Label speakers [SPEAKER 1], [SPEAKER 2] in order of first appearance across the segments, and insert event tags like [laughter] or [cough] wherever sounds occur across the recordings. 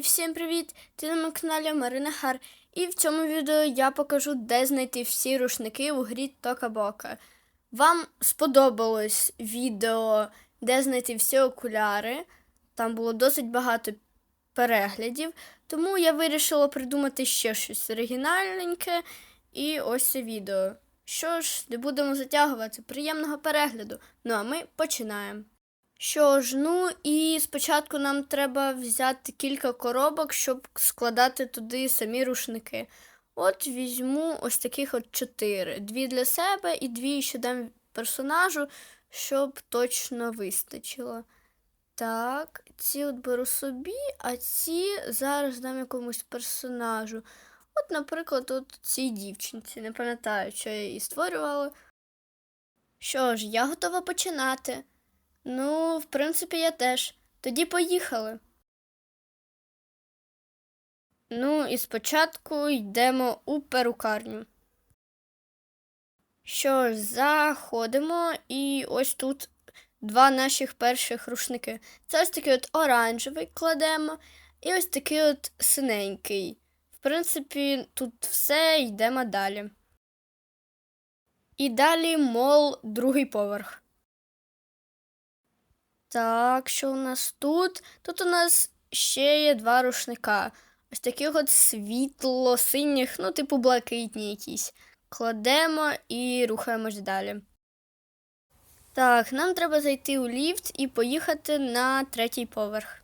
[SPEAKER 1] Друзі, всім привіт! Ти на моєму каналі Марина Хар. І в цьому відео я покажу, де знайти всі рушники у грі Тока Бока. Вам сподобалось відео, де знайти всі окуляри. Там було досить багато переглядів, тому я вирішила придумати ще щось оригінальненьке. І ось це відео. Що ж, не будемо затягувати. Приємного перегляду. Ну а ми починаємо. Що ж, ну і спочатку нам треба взяти кілька коробок, щоб складати туди самі рушники. От візьму ось таких от чотири. Дві для себе і дві ще дам персонажу, щоб точно вистачило. Так, ці от беру собі, а ці зараз дам якомусь персонажу. От, наприклад, от цій дівчинці. Не пам'ятаю, що я її створювала. Що ж, я готова починати. Ну, в принципі, я теж. Тоді поїхали. Ну, і спочатку йдемо у перукарню. Що ж, заходимо, і ось тут два наших перших рушники. Це ось такий от оранжевий кладемо, і ось такий от синенький. В принципі, тут все йдемо далі. І далі мол другий поверх. Так, що у нас тут? Тут у нас ще є два рушника. Ось таких от світло-синіх, ну, типу блакитні якісь. Кладемо і рухаємось далі. Так, нам треба зайти у ліфт і поїхати на третій поверх.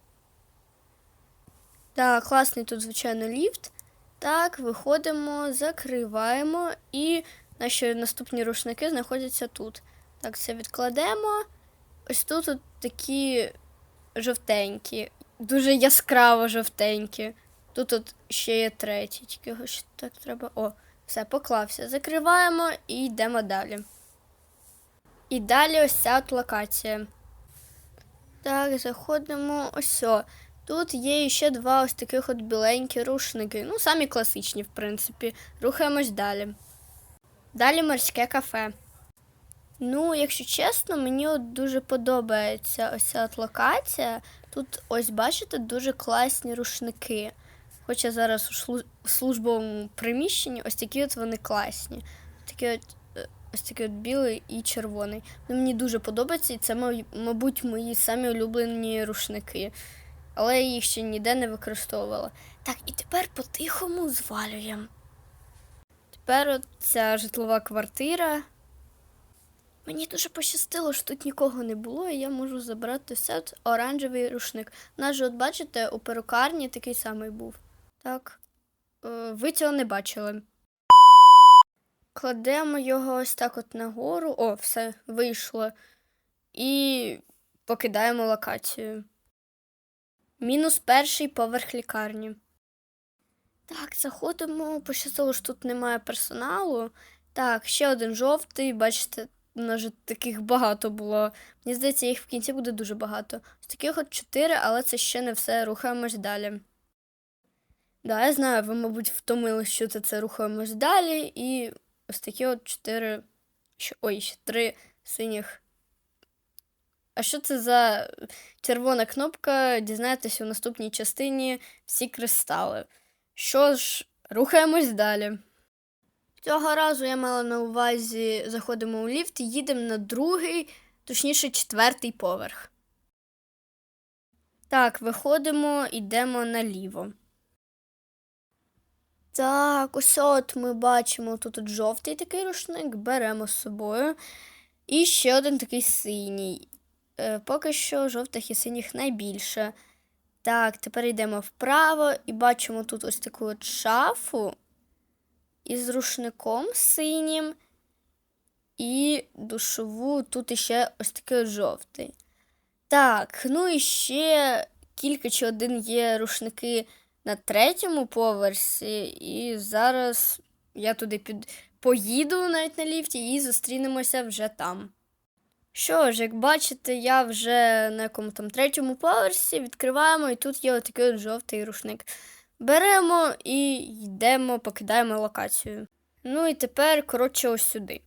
[SPEAKER 1] Так, класний тут, звичайно, ліфт. Так, виходимо, закриваємо, і наші наступні рушники знаходяться тут. Так, це відкладемо. Ось тут от такі жовтенькі, дуже яскраво жовтенькі. Тут от ще є третій, тільки його так треба. О, все, поклався. Закриваємо і йдемо далі. І далі ось ця от локація. Так, заходимо ось. Тут є ще два ось таких от біленькі рушники. Ну, самі класичні, в принципі. Рухаємось далі. Далі морське кафе. Ну, якщо чесно, мені от дуже подобається ось ця от локація. Тут, ось, бачите, дуже класні рушники. Хоча зараз у службовому приміщенні ось такі от вони класні. Такі от, е, ось такий от білий і червоний. Ну, Мені дуже подобається, і це, мабуть, мої самі улюблені рушники. Але я їх ще ніде не використовувала. Так, і тепер по-тихому звалюємо. Тепер от ця житлова квартира. Мені дуже пощастило, що тут нікого не було, і я можу забрати сет оранжевий рушник. Наш, от бачите, у перукарні такий самий був. Так, е, ви цього не бачили. Кладемо його ось так от нагору. О, все, вийшло. І покидаємо локацію. Мінус перший поверх лікарні. Так, заходимо. Пощастило, що тут немає персоналу. Так, ще один жовтий, бачите, у нас же таких багато було. Мені здається, їх в кінці буде дуже багато. З таких от чотири, але це ще не все. Рухаємось далі. Да, я знаю, ви, мабуть, втомились, що це це рухаємось далі. І ось такі от чотири. Ой, ще три синіх. А що це за червона кнопка? Дізнаєтесь у наступній частині всі кристали. Що ж, рухаємось далі. Цього разу я мала на увазі, заходимо у ліфт і їдемо на другий, точніше, четвертий поверх. Так, виходимо, йдемо наліво. Так, ось от ми бачимо тут от жовтий такий рушник, беремо з собою. І ще один такий синій. Е, Поки що жовтих і синіх найбільше. Так, тепер йдемо вправо і бачимо тут ось таку от шафу із рушником синім. І душову тут іще ось такий жовтий. Так, ну і ще кілька чи один є рушники на третьому поверсі, і зараз я туди під... поїду навіть на ліфті і зустрінемося вже там. Що ж, як бачите, я вже на якому там третьому поверсі відкриваємо, і тут є отакий от жовтий рушник. Беремо і йдемо, покидаємо локацію. Ну і тепер, коротше, ось сюди.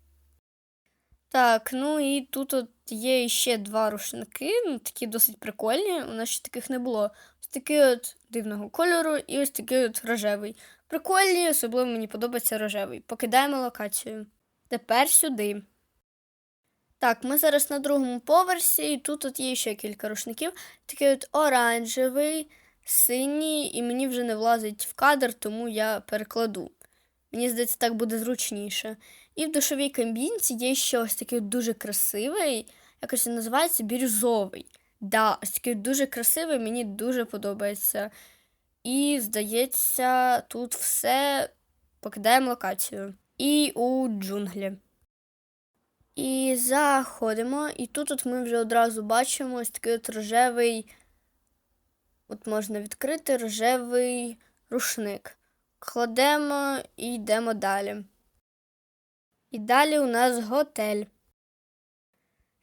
[SPEAKER 1] Так, ну і тут от є ще два рушники, ну такі досить прикольні. У нас ще таких не було. Ось такий от дивного кольору і ось такий от рожевий. Прикольні, особливо мені подобається рожевий. Покидаємо локацію. Тепер сюди. Так, ми зараз на другому поверсі, і тут от є ще кілька рушників. Такий от оранжевий, синій, і мені вже не влазить в кадр, тому я перекладу. Мені здається, так буде зручніше. І в душовій кабінці є ще ось такий дуже красивий, якось він називається бірюзовий. Да, ось такий дуже красивий, мені дуже подобається. І, здається, тут все покидаємо локацію. І у джунглі. І заходимо, і тут от ми вже одразу бачимо ось такий от рожевий, от можна відкрити рожевий рушник. Кладемо і йдемо далі. І далі у нас готель.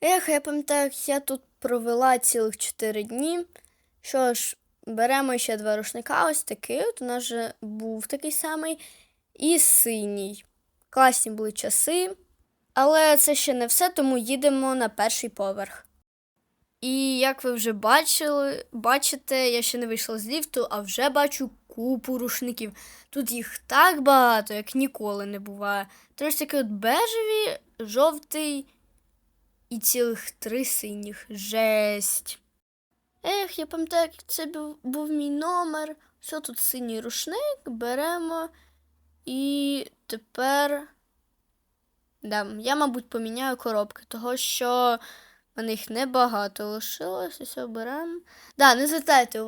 [SPEAKER 1] Ех, я пам'ятаю, як я тут провела цілих 4 дні. Що ж, беремо ще два рушника, ось такий. От у нас вже був такий самий. І синій. Класні були часи. Але це ще не все, тому їдемо на перший поверх. І як ви вже бачили, бачите, я ще не вийшла з ліфту, а вже бачу купу рушників. Тут їх так багато, як ніколи не буває. Тож от бежеві, жовтий і цілих три синіх. Жесть. Ех, я пам'ятаю, як це був, був мій номер. Все тут синій рушник, беремо. І тепер. Да, я, мабуть, поміняю коробки, того що мене їх небагато лишилось. Ось оберемо. Да, не звертайте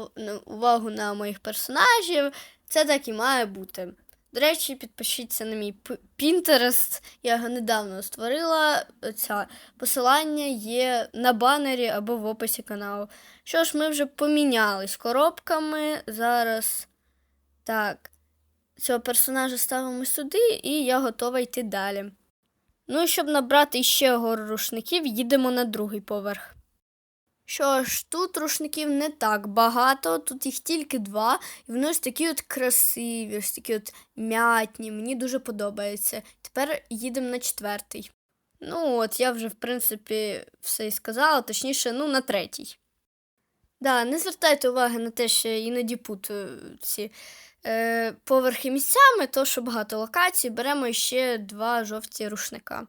[SPEAKER 1] увагу на моїх персонажів. Це так і має бути. До речі, підпишіться на мій Pinterest. Я його недавно створила. Ця посилання є на банері або в описі каналу. Що ж, ми вже помінялись коробками. Зараз так, цього персонажа ставимо сюди, і я готова йти далі. Ну і щоб набрати ще гору рушників, їдемо на другий поверх. Що ж, тут рушників не так багато, тут їх тільки два, і вони ось такі от красиві, ось такі от м'ятні, мені дуже подобається. Тепер їдемо на четвертий. Ну, от я вже, в принципі, все і сказала, точніше, ну, на третій. Да, не звертайте уваги на те, що іноді путаю ці е, поверхи місцями, то що багато локацій, беремо ще два жовті рушника.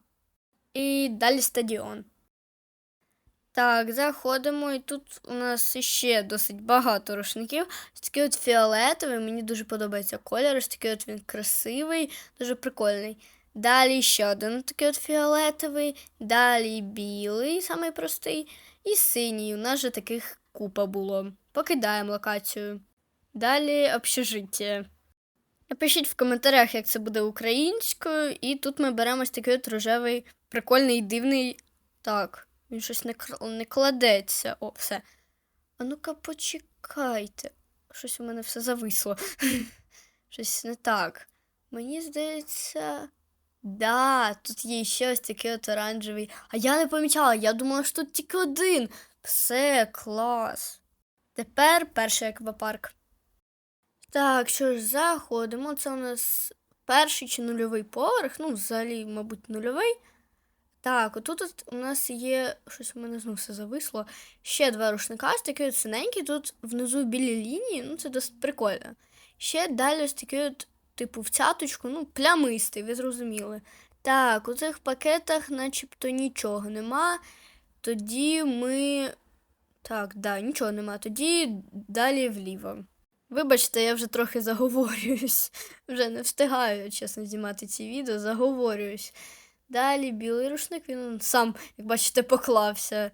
[SPEAKER 1] І далі стадіон. Так, заходимо, і тут у нас ще досить багато рушників. Ось такий от фіолетовий, мені дуже подобається колір, ось такий от він красивий, дуже прикольний. Далі ще один такий от фіолетовий, далі білий, самий простий, і синій. У нас же таких купа було. Покидаємо локацію. Далі общежиття. Напишіть в коментарях, як це буде українською, і тут ми беремо такий от рожевий, прикольний, дивний. Так, він щось не не кладеться. О, все. А ну-ка, почекайте. Щось у мене все зависло. [laughs] Щось не так. Мені здається. Да, тут є ще ось такий от оранжевий. А я не помічала, я думала, що тут тільки один. Все, клас. Тепер перший аквапарк. Так, що ж, заходимо. Це у нас перший чи нульовий поверх, ну, взагалі, мабуть, нульовий. Так, отут от у нас є. Щось у мене знову все зависло. Ще два рушника, ось такі от синенькі, тут внизу білі лінії, ну це досить прикольно. Ще далі ось такий от, типу, в цяточку, ну, плямистий, ви зрозуміли. Так, у цих пакетах начебто нічого нема. Тоді ми. Так, да, нічого нема. Тоді далі вліво. Вибачте, я вже трохи заговорююсь. [laughs] Вже не встигаю, чесно, знімати ці відео, заговорююсь. Далі білий рушник, він сам, як бачите, поклався.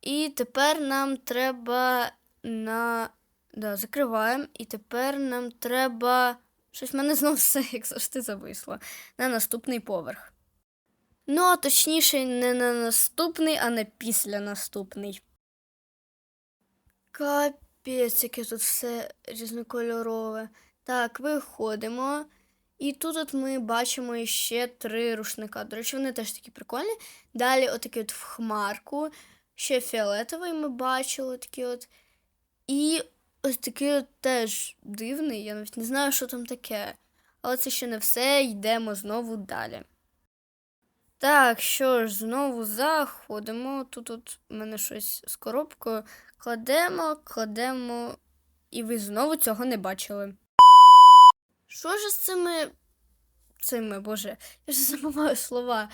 [SPEAKER 1] І тепер нам треба на. Да, закриваємо. І тепер нам треба. Щось в мене знову все, [laughs] як завжди, зависло. На наступний поверх. Ну, а точніше, не на наступний, а на після наступний. Капець, яке тут все різнокольорове. Так, виходимо. І тут от ми бачимо ще три рушника. До речі, вони теж такі прикольні. Далі отакий от в хмарку. Ще фіолетовий ми бачили такий от. І ось такий от теж дивний. Я навіть не знаю, що там таке. Але це ще не все, йдемо знову далі. Так, що ж, знову заходимо. Тут от у мене щось з коробкою. Кладемо, кладемо і ви знову цього не бачили. Що ж з цими. цими, боже, я ж забуваю слова.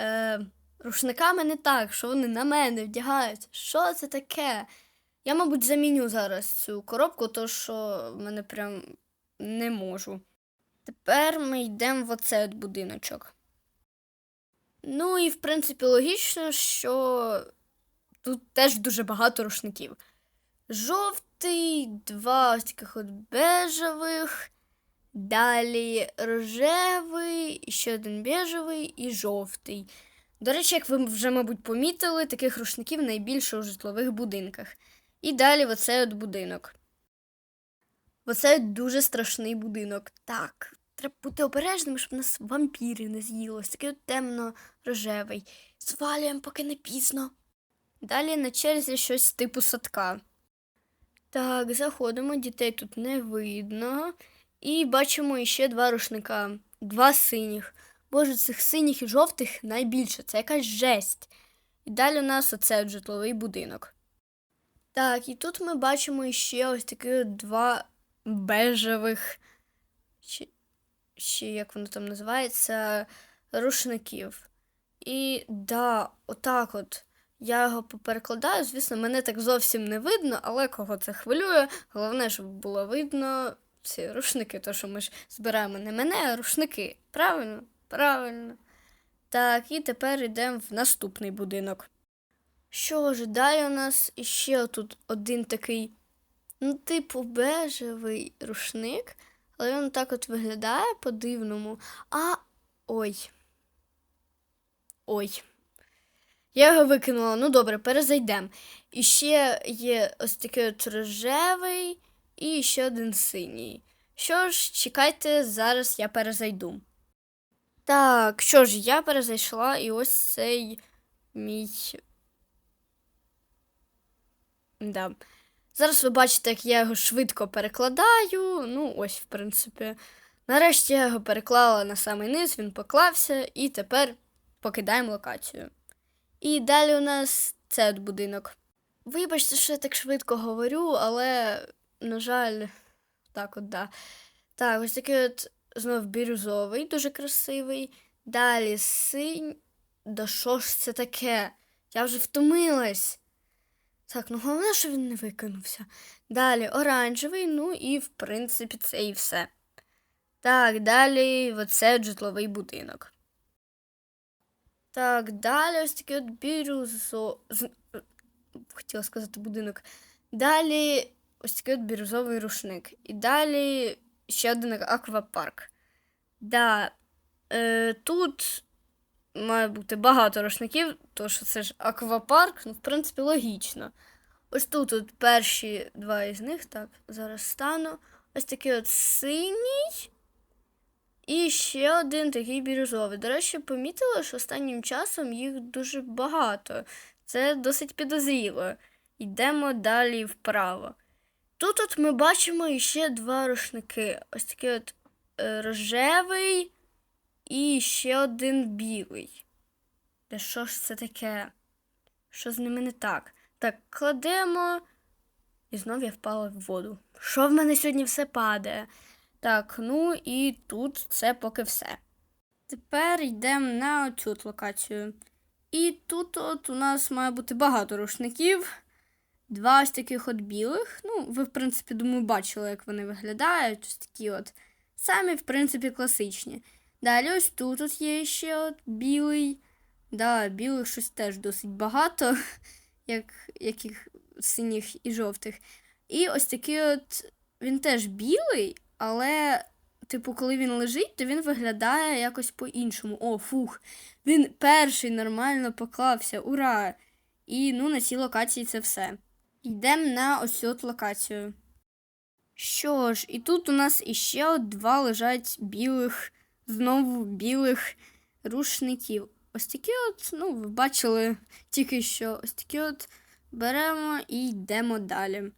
[SPEAKER 1] Е, рушниками не так, що вони на мене вдягаються. Що це таке? Я, мабуть, заміню зараз цю коробку, то що в мене прям не можу. Тепер ми йдемо в оцей от будиночок. Ну і в принципі логічно, що тут теж дуже багато рушників. Жовтий, два ось таких от бежевих, далі рожевий, ще один бежевий і жовтий. До речі, як ви вже, мабуть, помітили, таких рушників найбільше у житлових будинках. І далі оцей от будинок. Оце дуже страшний будинок. Так, треба бути обережним, щоб нас вампіри не з'їли. Такий темно-рожевий. Звалюємо, поки не пізно. Далі на черзі щось типу садка. Так, заходимо, дітей тут не видно. І бачимо іще два рушника, два синіх. Боже, цих синіх і жовтих найбільше, це якась жесть. І далі у нас оце житловий будинок. Так, і тут ми бачимо ще ось такі два бежевих, чи, чи як воно там називається, рушників. І да, отак от. Я його поперекладаю, звісно, мене так зовсім не видно, але кого це хвилює. Головне, щоб було видно ці рушники, то що ми ж збираємо не мене, а рушники. Правильно? Правильно. Так, і тепер йдемо в наступний будинок. Що ж, далі у нас іще тут один такий, ну, типу, бежевий рушник, але він так от виглядає по-дивному. А. Ой. Ой. Я його викинула. Ну добре, перезайдемо. І ще є ось такий от рожевий і ще один синій. Що ж, чекайте, зараз я перезайду. Так, що ж, я перезайшла, і ось цей мій. Да. Зараз ви бачите, як я його швидко перекладаю. Ну, ось, в принципі. Нарешті я його переклала на самий низ, він поклався, і тепер покидаємо локацію. І далі у нас цей от будинок. Вибачте, що я так швидко говорю, але, на жаль, так от, да. Так, ось такий от знов бірюзовий, дуже красивий. Далі синь. Да що ж це таке? Я вже втомилась. Так, ну головне, що він не викинувся. Далі оранжевий, ну і, в принципі, це і все. Так, далі оце житловий будинок. Так, далі ось такий от бірюзо. Хотіла сказати будинок. Далі ось такий от бірюзовий рушник. І далі ще один аквапарк. Да, е, тут має бути багато рушників, тому що це ж аквапарк, ну, в принципі, логічно. Ось тут от перші два із них, так, зараз стану. Ось такий от синій. І ще один такий бірюзовий. До речі, помітила, що останнім часом їх дуже багато. Це досить підозріло. Йдемо далі вправо. Тут от ми бачимо ще два рушники. Ось такий от е, рожевий і ще один білий. Та що ж це таке? Що з ними не так? Так, кладемо. І знов я впала в воду. Що в мене сьогодні все падає? Так, ну і тут це поки все. Тепер йдемо на цю локацію. І тут от у нас має бути багато рушників. Два ось таких от білих. Ну, ви, в принципі, думаю, бачили, як вони виглядають. Ось такі от. Самі, в принципі, класичні. Далі ось тут от є ще от білий. Да, білих щось теж досить багато, [laughs] як яких синіх і жовтих. І ось такий от він теж білий, але, типу, коли він лежить, то він виглядає якось по-іншому. О, фух. Він перший нормально поклався. Ура! І ну, на цій локації це все. Йдемо на ось от локацію. Що ж, і тут у нас іще от два лежать білих, знову білих рушників. Ось такі от, ну, ви бачили тільки що, ось такі от беремо і йдемо далі.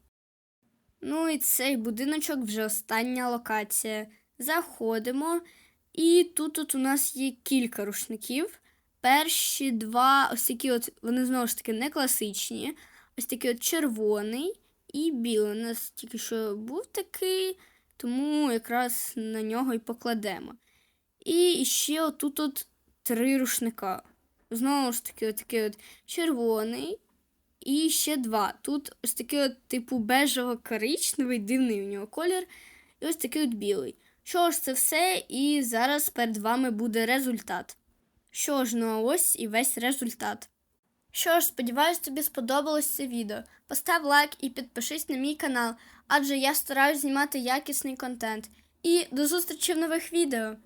[SPEAKER 1] Ну і цей будиночок вже остання локація. Заходимо, і тут от у нас є кілька рушників. Перші два, ось такі от, вони знову ж таки не класичні. Ось такий от червоний і білий. У нас тільки що був такий, тому якраз на нього і покладемо. І ще отут от три рушника. Знову ж таки, отакий от червоний. І ще два. Тут ось такий от, типу, бежево-коричневий, дивний у нього колір. І ось такий от білий. Що ж, це все, і зараз перед вами буде результат. Що ж, ну а ось і весь результат. Що ж, сподіваюсь, тобі сподобалось це відео. Постав лайк і підпишись на мій канал, адже я стараюсь знімати якісний контент. І до зустрічі в нових відео!